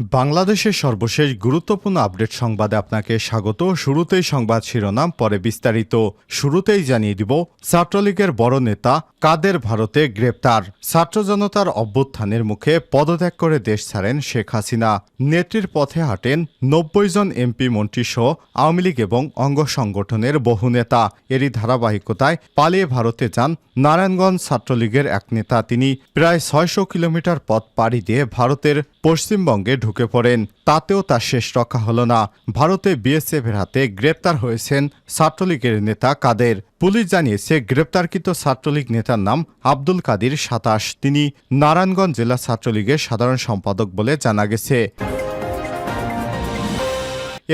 বাংলাদেশের সর্বশেষ গুরুত্বপূর্ণ আপডেট সংবাদে আপনাকে স্বাগত। শুরুতেই সংবাদ শিরোনাম, পরে বিস্তারিত। শুরুতেই জানিয়ে দিব, ছাত্রলীগের বড় নেতা কাদের ভারতে গ্রেপ্তার? ছাত্র জনতার অভ্যুত্থানের মুখে পদত্যাগ করে দেশ ছাড়েন শেখ হাসিনা। নেত্রীর পথে হাঁটেন নব্বই জন এমপি, মন্ত্রী সহ আওয়ামী লীগ এবং অঙ্গ সংগঠনের বহু নেতা। এরই ধারাবাহিকতায় পালিয়ে ভারতে যান নারায়ণগঞ্জ ছাত্রলীগের এক নেতা। তিনি প্রায় ছয়শো কিলোমিটার পথ পাড়ি দিয়ে ভারতের পশ্চিমবঙ্গে ঢুকে পড়েন। তাতেও তার শেষ রক্ষা হল না। ভারতে বিএসএফের হাতে গ্রেপ্তার হয়েছেন ছাত্রলীগের নেতা কাদের। পুলিশ জানিয়েছে, গ্রেপ্তারকৃত ছাত্রলীগ নেতার নাম আব্দুল কাদির সাতাশ। তিনি নারায়ণগঞ্জ জেলা ছাত্রলীগের সাধারণ সম্পাদক বলে জানা গেছে।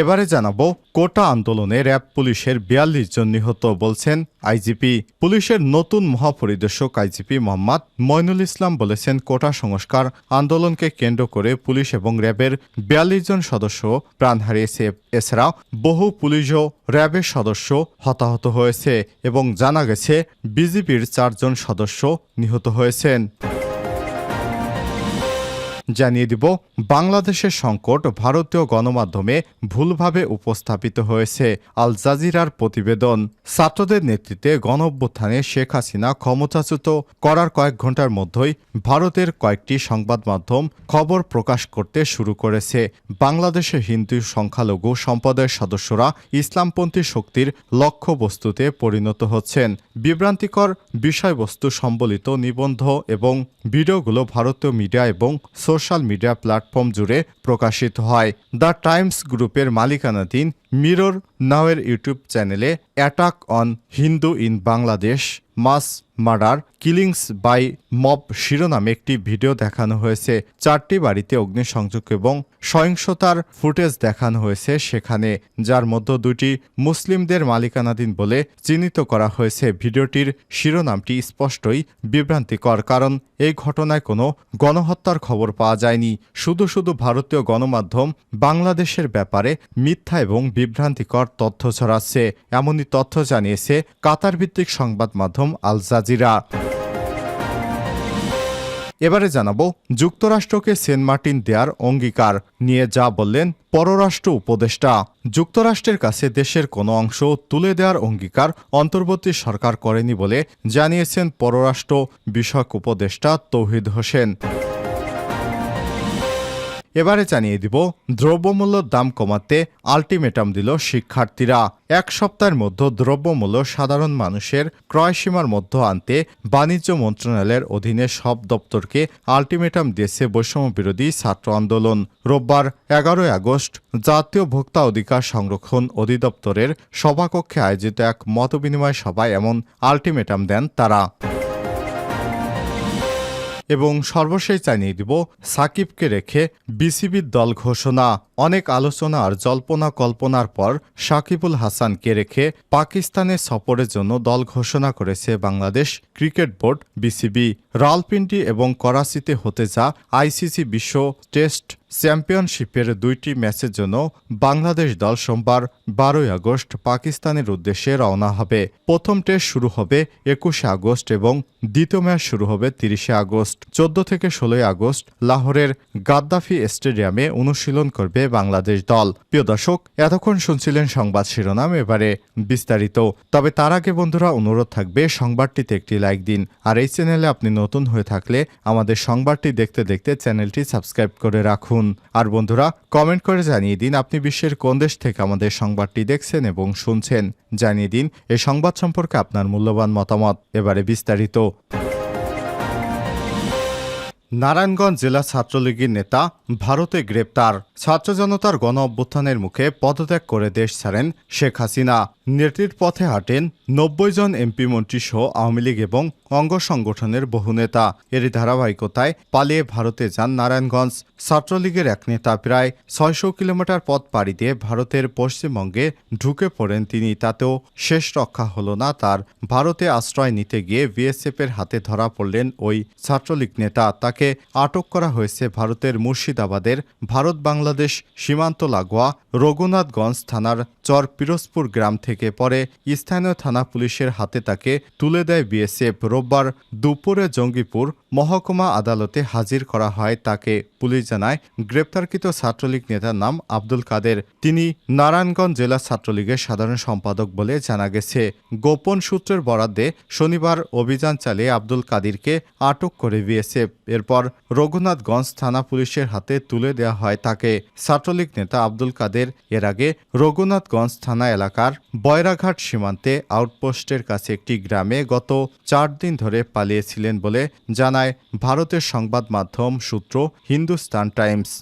এবারে জানাব, কোটা আন্দোলনে র্যাব পুলিশের বিয়াল্লিশ জন নিহত বলছেন আইজিপি। পুলিশের নতুন মহাপরিদর্শক আইজিপি মোহাম্মদ মইনুল ইসলাম বলেছেন, কোটা সংস্কার আন্দোলনকে কেন্দ্র করে পুলিশ এবং র্যাবের বিয়াল্লিশ জন সদস্য প্রাণ হারিয়েছে। এছাড়াও বহু পুলিশ ও র্যাবের সদস্য হতাহত হয়েছে এবং জানা গেছে, বিজিবির চারজন সদস্য নিহত হয়েছেন। জানিয়ে দিব, বাংলাদেশের সংকট ভারতীয় গণমাধ্যমে ভুলভাবে উপস্থাপিত হয়েছে, আল জাজিরার প্রতিবেদন। ছাত্রদের নেতৃত্বে গণ অভ্যুত্থানে শেখ হাসিনা ক্ষমতাচ্যুত করার কয়েক ঘণ্টার মধ্যেই ভারতের কয়েকটি সংবাদ মাধ্যম খবর প্রকাশ করতে শুরু করেছে। বাংলাদেশের হিন্দু সংখ্যালঘু সম্প্রদায়ের সদস্যরা ইসলামপন্থী শক্তির লক্ষ্যবস্তুতে পরিণত হচ্ছেন। বিভ্রান্তিকর বিষয়বস্তু সম্বলিত নিবন্ধ এবং ভিডিওগুলো ভারতীয় মিডিয়া এবং মিডিয়া প্ল্যাটফর্ম জুড়ে প্রকাশিত হয়। দ্য টাইমস গ্রুপের মালিকানাধীন মিরর নাওয়ের ইউটিউব চ্যানেলে attack on Hindu in Bangladesh, mass murder killings by mob শিরোনামে একটি ভিডিও দেখানো হয়েছে। চারটি বাড়িতে অগ্নিসংযোগ এবং সহিংসতার ফুটেজ দেখানো হয়েছে সেখানে, যার মধ্যে দুটি মুসলিমদের মালিকানাধীন বলে চিহ্নিত করা হয়েছে। ভিডিওটির শিরোনামটি স্পষ্টই বিভ্রান্তিকর, কারণ এই ঘটনায় কোনো গণহত্যার খবর পাওয়া যায়নি। শুধু শুধু ভারতীয় গণমাধ্যম বাংলাদেশের ব্যাপারে মিথ্যা এবং বিভ্রান্তিকর তথ্য ছড়াচ্ছে। এমনই তথ্য জানিয়েছে কাতার ভিত্তিক সংবাদ মাধ্যম আল জাজিরা এবারে জানাব, যুক্তরাষ্ট্রকে সেন্ট মার্টিন দেয়ার অঙ্গীকার। নিয়ে যা বললেন পররাষ্ট্র উপদেষ্টা। যুক্তরাষ্ট্রের কাছে দেশের কোনো অংশ তুলে দেওয়ার অঙ্গীকার অন্তর্বর্তী সরকার করেনি বলে জানিয়েছেন পররাষ্ট্র বিষয়ক উপদেষ্টা তৌহিদ হোসেন। এবারে জানিয়ে দিব দ্রব্যমূল্যর দাম কমাতে আলটিমেটাম দিল শিক্ষার্থীরা। এক সপ্তাহের মধ্যে দ্রব্যমূল্য সাধারণ মানুষের ক্রয়সীমার মধ্যে আনতে বাণিজ্য মন্ত্রণালয়ের অধীনে সব দপ্তরকে আলটিমেটাম দিয়েছে বৈষম্য বিরোধী ছাত্র আন্দোলন। রোববার এগারোই আগস্ট জাতীয় ভোক্তা অধিকার সংরক্ষণ অধিদপ্তরের সভাকক্ষে আয়োজিত এক মতবিনিময় সভায় এমন আলটিমেটাম দেন তারা। এবং সর্বশেষ জানিয়ে দিব, সাকিবকে রেখে বিসিবির দল ঘোষণা। অনেক আলোচনা আর জল্পনা কল্পনার পর সাকিবুল হাসানকে রেখে পাকিস্তানে সফরের জন্য দল ঘোষণা করেছে Bangladesh cricket board BCB. Rawalpindi এবং করাচিতে হতে যা আইসিসি বিশ্ব টেস্ট চ্যাম্পিয়নশিপের দুইটি ম্যাচের জন্য বাংলাদেশ দল সোমবার বারোই আগস্ট পাকিস্তানের উদ্দেশ্যে রওনা হবে। প্রথম টেস্ট শুরু হবে একুশে আগস্ট এবং দ্বিতীয় ম্যাচ শুরু হবে তিরিশে আগস্ট। চোদ্দ থেকে ষোলোই আগস্ট লাহোরের গাদ্দাফি স্টেডিয়ামে অনুশীলন করবে বাংলাদেশ দল। প্রিয় দর্শক, এতক্ষণ শুনছিলেন সংবাদ শিরোনাম, এবারে বিস্তারিত। তবে তার আগে বন্ধুরা, অনুরোধ থাকবে, সংবাদটিতে একটি লাইক দিন। আর এই চ্যানেলে আপনি নতুন হয়ে থাকলে আমাদের সংবাদটি দেখতে দেখতে চ্যানেলটি সাবস্ক্রাইব করে রাখুন। আর বন্ধুরা, কমেন্ট করে জানিয়ে দিন আপনি বিশ্বের কোন দেশ থেকে আমাদের সংবাদটি দেখছেন এবং শুনছেন। জানিয়ে দিন এই সংবাদ সম্পর্কে আপনার মূল্যবান মতামত। এবারে বিস্তারিত। নারায়ণগঞ্জ জেলা ছাত্রলীগের নেতা ভারতে গ্রেপ্তার। ছাত্র জনতার গণ অভ্যুত্থানের মুখে পদত্যাগ করে দেশ ছাড়েন শেখ হাসিনা। নেত্রীর পথে হাঁটেন নব্বই জন এমপি মন্ত্রী সহ আওয়ামী লীগ এবং অঙ্গ সংগঠনের বহু নেতা। এরই ধারাবাহিকতায় পালিয়ে ভারতে যান নারায়ণগঞ্জ। ছাত্রলীগের এক নেতা প্রায় ছয়শো কিলোমিটার পথ পাড়ি দিয়ে ভারতের পশ্চিমবঙ্গে ঢুকে পড়েন তিনি। তাতেও শেষ রক্ষা হল না তার। ভারতে আশ্রয় নিতে গিয়ে বিএসএফের হাতে ধরা পড়লেন ওই ছাত্রলীগ নেতা। তাকে আটক করা হয়েছে ভারতের মুর্শিদাবাদের ভারত বাংলাদেশ সীমান্ত লাগোয়া রঘুনাথগঞ্জ থানার চর পিরোজপুর গ্রাম থেকে পরে স্থানীয় থানা পুলিশের হাতে তাকে তুলে দেয় বিএসএফ। রোববার দুপুরে জঙ্গিপুর মহকুমা আদালতে হাজির করা হয়। তাকে পুলিশ জানায়, গ্রেপ্তারকৃত ছাত্রলীগ নেতার নাম আব্দুল কাদের। তিনি নারায়ণগঞ্জ জেলা ছাত্রলীগের সাধারণ সম্পাদক বলে জানা গেছে। গোপন সূত্রের বরাদ্দে শনিবার অভিযান চালিয়ে আব্দুল কাদিরকে আটক করে বিএসএফ। এরপর রঘুনাথগঞ্জ থানা পুলিশের হাতে তুলে দেওয়া হয় তাকে। ছাত্রলীগ নেতা আব্দুল কাদের এর আগে রঘুনাথগঞ্জ থানা এলাকার বয়রাঘাট সীমান্তে আউটপোস্টের কাছে একটি গ্রামে গত চার দিন ধরে পালিয়েছিলেন বলে জানায় ভারতের সংবাদ মাধ্যম সূত্র হিন্দুস্তান টাইমস।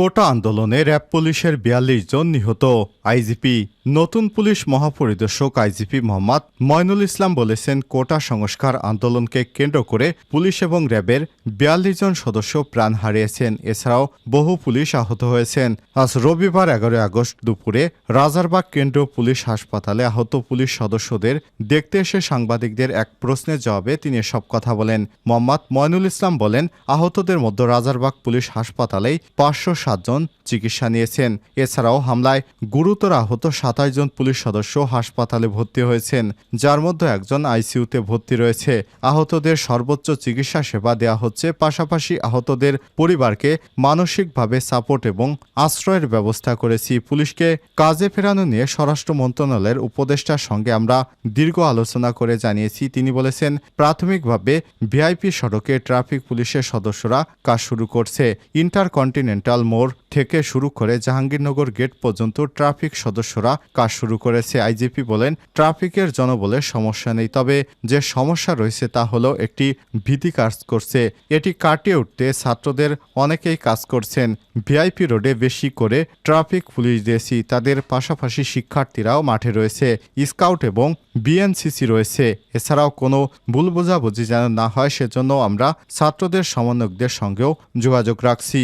কোটা আন্দোলনে র্যাব পুলিশের বিয়াল্লিশ জন নিহত। আইজিপি, নতুন পুলিশ মহাপরিদর্শক আইজিপি মোহাম্মদ ময়নুল ইসলাম বলেছেন, কোটা সংস্কার আন্দোলনকে কেন্দ্র করে পুলিশ এবং র্যাবের বিয়াল্লিশ জন সদস্য প্রাণ হারিয়েছেন। এছাড়াও বহু পুলিশ আহত হয়েছেন। আজ রবিবার এগারোই আগস্ট দুপুরে রাজারবাগ কেন্দ্রীয় পুলিশ হাসপাতালে আহত পুলিশ সদস্যদের দেখতে এসে সাংবাদিকদের এক প্রশ্নের জবাবে তিনি সব কথা বলেন। মোহাম্মদ ময়নুল ইসলাম বলেন, আহতদের মধ্যে রাজারবাগ পুলিশ হাসপাতালেই পাঁচশো সাতজন চিকিৎসা নিয়েছেন। এছাড়াও হামলায় গুরুতর আহত সাতাশ জন পুলিশ সদস্য হাসপাতালে ভর্তি হয়েছেন, যার মধ্যে একজন আইসিইউতে ভর্তি রয়েছে। আহতদের সর্বোচ্চ চিকিৎসা সেবা দেওয়া হচ্ছে, পাশাপাশি আহতদের পরিবারকে মানসিকভাবে সাপোর্ট এবং আশ্রয়ের ব্যবস্থা করেছি। পুলিশকে কাজে ফেরানো নিয়ে স্বরাষ্ট্র মন্ত্রণালয়ের উপদেষ্টার সঙ্গে আমরা দীর্ঘ আলোচনা করে জানিয়েছি। তিনি বলেছেন, প্রাথমিকভাবে ভিআইপি সড়কে ট্রাফিক পুলিশের সদস্যরা কাজ শুরু করছে। ইন্টারকন্টিনেন্টাল মোড় থেকে শুরু করে জাহাঙ্গীরনগর গেট পর্যন্ত ট্রাফিক সদস্যরা কাজ শুরু করেছে, আইজিপি বলেন। ট্রাফিকের জনবলের সমস্যা নেই, তবে যে সমস্যা রয়েছে তা হলো একটি ভীতি কাজ করছে। এটি কাটিয়ে উঠতে ছাত্রদের অনেকেই কাজ করছেন। ভিআইপি রোডে বেশি করে ট্রাফিক পুলিশ দিয়েছি, তাদের পাশাপাশি শিক্ষার্থীরাও মাঠে রয়েছে। স্কাউট এবং বিএনসিসি রয়েছে, এছাড়াও কোনো ভুল বোঝাবুঝি যেন না হয়, সেজন্য আমরা ছাত্রদের সমন্বয়কদের সঙ্গেও যোগাযোগ রাখছি।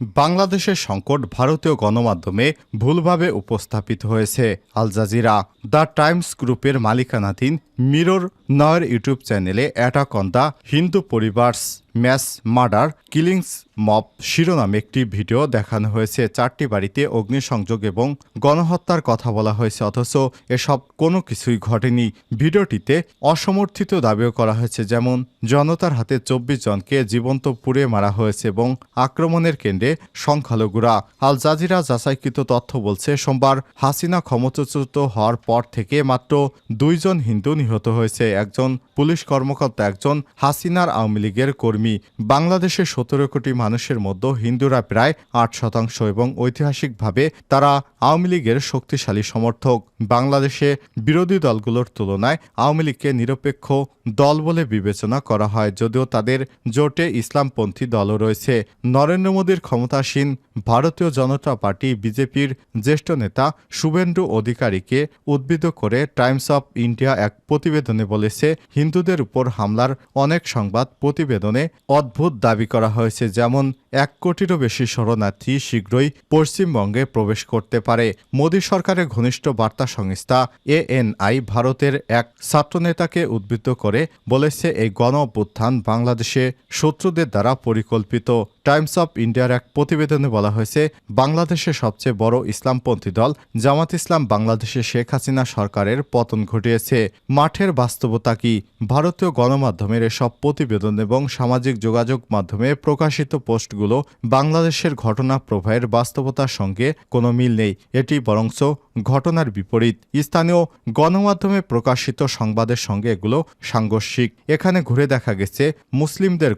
বাংলাদেশের সংকট ভারতীয় গণমাধ্যমে ভুলভাবে উপস্থাপিত হয়েছে। আল জাজিরা, দ্য টাইমস গ্রুপের মালিকানাধীন মিরর নয়ের ইউটিউব চ্যানেলে অ্যাটাক অন দ্য হিন্দু পরিবারস। ম্যাস মার্ডার কিলিংস মব শিরোনামে একটি ভিডিও দেখানো হয়েছে। চারটি বাড়িতে অগ্নিসংযোগ এবং গণহত্যার কথা বলা হয়েছে, অথচ এসব কোনো কিছুই ঘটেনি। ভিডিওটিতে অসমর্থিত দাবিও করা হয়েছে, যেমন জনতার হাতে চব্বিশ জনকে জীবন্ত পুড়ে মারা হয়েছে এবং আক্রমণের কেন্দ্রে সংখ্যালঘুরা। আল জাজিরা যাচাইকৃত তথ্য বলছে, সোমবার হাসিনা ক্ষমতাচ্যুত হওয়ার পর থেকে মাত্র দুইজন হিন্দু নিহত হয়েছে। একজন পুলিশ কর্মকর্তা, একজন হাসিনার আওয়ামী লীগের কর্মী। বাংলাদেশের সতেরো কোটি মানুষের মধ্যে হিন্দুরা প্রায় আট শতাংশ এবং ঐতিহাসিকভাবে তারা আওয়ামী লীগের শক্তিশালী সমর্থক। বাংলাদেশে বিরোধী দলগুলোর তুলনায় আওয়ামী লীগকে নিরপেক্ষ দল বলে বিবেচনা করা হয়, যদিও তাদের জোটে ইসলামপন্থী দলও রয়েছে। নরেন্দ্র মোদীর ক্ষমতাসীন ভারতীয় জনতা পার্টি বিজেপির জ্যেষ্ঠ নেতা শুভেন্দু অধিকারীকে উদ্বুদ্ধ করে টাইমস অফ ইন্ডিয়া এক প্রতিবেদনে বলেছে, হিন্দুদের উপর হামলার অনেক সংবাদ প্রতিবেদনে অদ্ভুত দাবি করা হয়েছে, যেমন এক কোটিরও বেশি শরণার্থী শীঘ্রই পশ্চিমবঙ্গে প্রবেশ করতে পারে। মোদী সরকারের ঘনিষ্ঠ বার্তা সংস্থা এএনআই ভারতের এক ছাত্রনেতাকে উদ্বুদ্ধ করে বলেছে, এই গণ অভ্যুত্থান বাংলাদেশে শত্রুদের দ্বারা পরিকল্পিত। টাইমস অফ ইন্ডিয়ার এক প্রতিবেদনে বলা হয়েছে, বাংলাদেশের সবচেয়ে বড় ইসলামপন্থী দল জামাত ইসলাম বাংলাদেশে শেখ হাসিনা সরকারের পতন ঘটিয়েছে। মাঠের বাস্তবতা কি? ভারতীয় গণমাধ্যমের এসব প্রতিবেদন এবং সামাজিক যোগাযোগ মাধ্যমে প্রকাশিত পোস্টগুলো বাংলাদেশের ঘটনা প্রবাহের বাস্তবতার সঙ্গে কোনো মিল নেই। এটি বরঞ্চ ঘটনার বিপরীত। স্থানীয় গণমাধ্যমে প্রকাশিত সংবাদের সঙ্গে এগুলো সাংঘর্ষিক। এখানে ঘুরে দেখা গেছে মুসলিমদের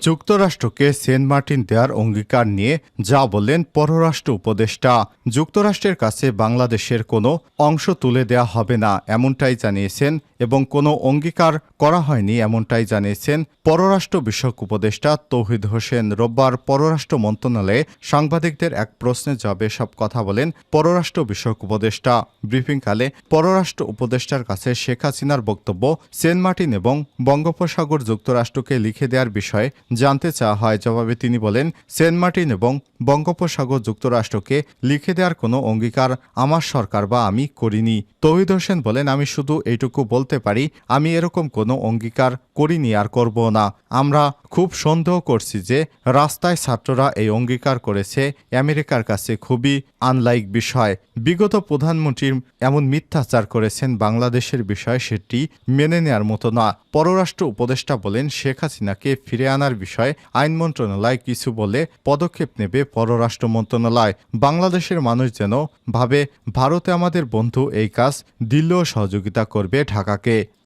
যুক্তরাষ্ট্রকে সেন্ট মার্টিন দেওয়ার অঙ্গীকার নিয়ে যা বললেন পররাষ্ট্র উপদেষ্টা। যুক্তরাষ্ট্রের কাছে বাংলাদেশের কোনো অংশ তুলে দেওয়া হবে না, এমনটাই জানিয়েছেন এবং কোনো অঙ্গীকার করা হয়নি এমনটাই জানিয়েছেন পররাষ্ট্র বিষয়ক উপদেষ্টা তৌহিদ হোসেন। রোববার পররাষ্ট্র মন্ত্রণালয়ে সাংবাদিকদের এক প্রশ্নের জবাবে সব কথা বলেন পররাষ্ট্র বিষয়ক উপদেষ্টা। ব্রিফিংকালে পররাষ্ট্র উপদেষ্টার কাছে শেখ হাসিনার বক্তব্য, সেন্ট মার্টিন এবং বঙ্গোপসাগর যুক্তরাষ্ট্রকে লিখে দেওয়ার বিষয়ে জানতে চাওয়া হয়। জবাবে তিনি বলেন, সেন্ট মার্টিন এবং বঙ্গোপসাগর যুক্তরাষ্ট্রকে লিখে দেওয়ার কোনো অঙ্গীকার আমার সরকার বা আমি করিনি। তৌহিদ হোসেন বলেন, আমি শুধু এইটুকু বলতে বলতে পারি, আমি এরকম কোনো অঙ্গীকার করিনি আর করব না। আমরা খুব সন্দেহ করছি যে রাস্তায় ছাত্ররা এই অঙ্গীকার করেছে, আমেরিকার কাছে খুবই আনলাইক বিষয়। বিগত প্রধানমন্ত্রী এমন মিথ্যাচার করেছেন, বাংলাদেশের বিষয়ে সেটি মেনে নেওয়ার মতো না। পররাষ্ট্র উপদেষ্টা বলেন, শেখ হাসিনাকে ফিরে আনার বিষয়ে আইন মন্ত্রণালয় কিছু বলে পদক্ষেপ নেবে পররাষ্ট্র মন্ত্রণালয়। বাংলাদেশের মানুষ যেন ভাবে, ভারতে আমাদের বন্ধু এই কাজ দিল্লিও সহযোগিতা করবে que